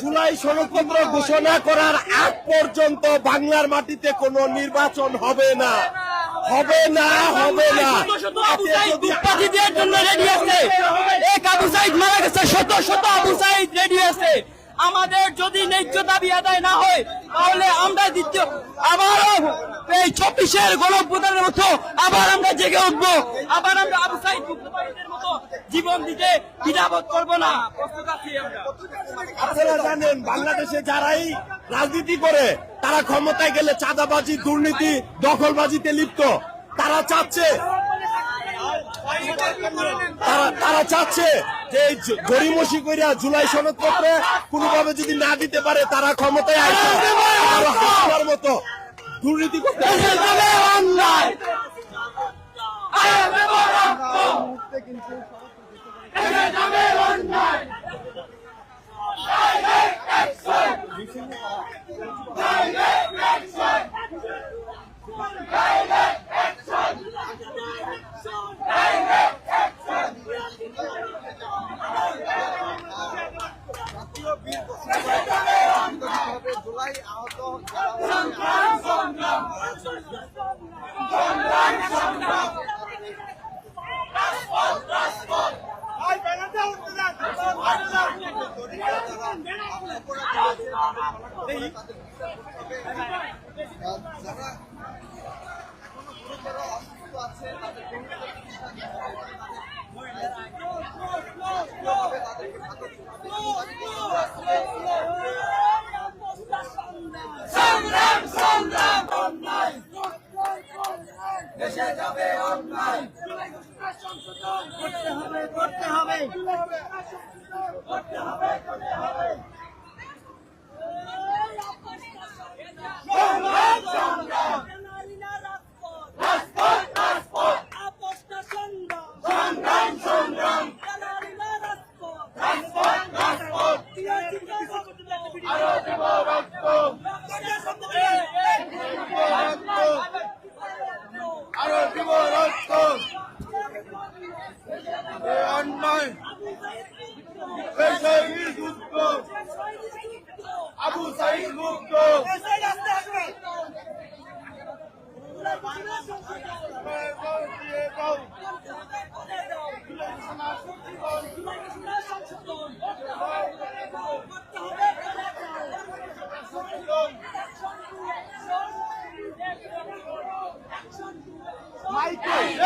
জুলাই সনদপত্র ঘোষণা করার আগ পর্যন্ত বাংলার মাটিতে কোনো নির্বাচন হবে না। হবে না হবে না। উৎপাদি জন্য রেডি আছে। এক আবু সাইদ মারা গেছে শত শত আবু সাইদ রেডি আছে। আমাদের যদি ন্যায্য দাবি আদায় না হয়, তাহলে আমরা দ্বিতীয়, আবারও এই চব্বিশের গণপ্রদানের মতো আবার আমরা জেগে উঠবো। আবার আমরা আবু সাইদ মুক্তিবাহিনীর মতো জীবন দিতে দ্বিধাবোধ করব না। আপনারা জানেন, বাংলাদেশে যারাই রাজনীতি করে, তারা ক্ষমতায় গেলে চাঁদাবাজি, দুর্নীতি, দখলবাজিতে লিপ্ত। তারা চাচ্ছে তারা চাচ্ছে যে গড়িমসি কইরা জুলাই সনদপত্রে কোনোভাবে যদি না দিতে পারে, তারা ক্ষমতায় আসে মতো দুর্নীতি করতে অন্যায় জুলাই আহত যারা আছে তাদের আবু সাইদ মুক্ত। Direct